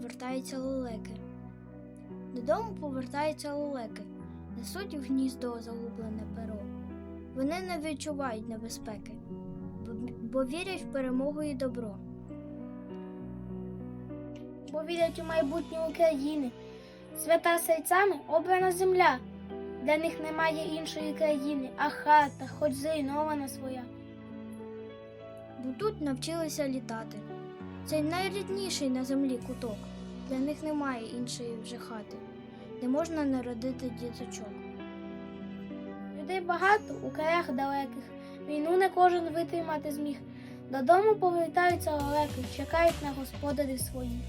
повертаються лелеки. Додому повертаються лелеки, несуть в гніздо загублене перо. Вони не відчувають небезпеки, бо вірять в перемогу і добро. бо вірять у майбутнє України. Свята серцями обрана земля. Для них немає іншої країни, а хата, хоч зруйнована своя. бо тут навчилися літати. Це найрідніший на землі куток. Для них немає іншої вже хати, де можна народити діточок. Людей багато у краях далеких. Війну не кожен витримати зміг. Додому повертаються олеки, чекають на господарів своїх.